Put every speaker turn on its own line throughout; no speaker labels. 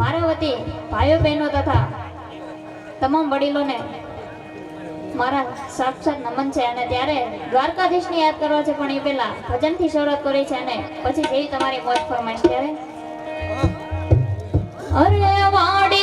મારા ભાઈઓ બહેનો તથા તમામ વડીલોને મારા સાક્ષાત નમન છે અને ત્યારે દ્વારકાધીશને યાદ કરવા છે, પણ એ પહેલા ભજનથી શરૂઆત કરી છે અને પછી જેવી તમારી મોજ ફરમાઈશ ત્યારે. અરે વાડી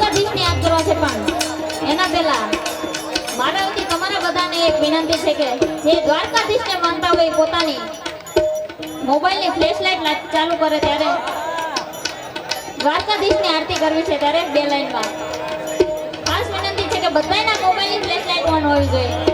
બધા દીપને યાદ કરવા છે પણ એના પહેલા મારા તમારા બધાને એક વિનંતી છે કે જે દ્વારકાધીશને માનતા હોય પોતાની મોબાઈલની ફ્લેશ લાઇટ ચાલુ કરે ત્યારે દ્વારકાધીશની આરતી કરવી છે ત્યારે બે લાઈનમાં ખાસ વિનંતી છે કે બધાના મોબાઈલની ફ્લેશ લાઇટ ઓન હોવી જોઈએ.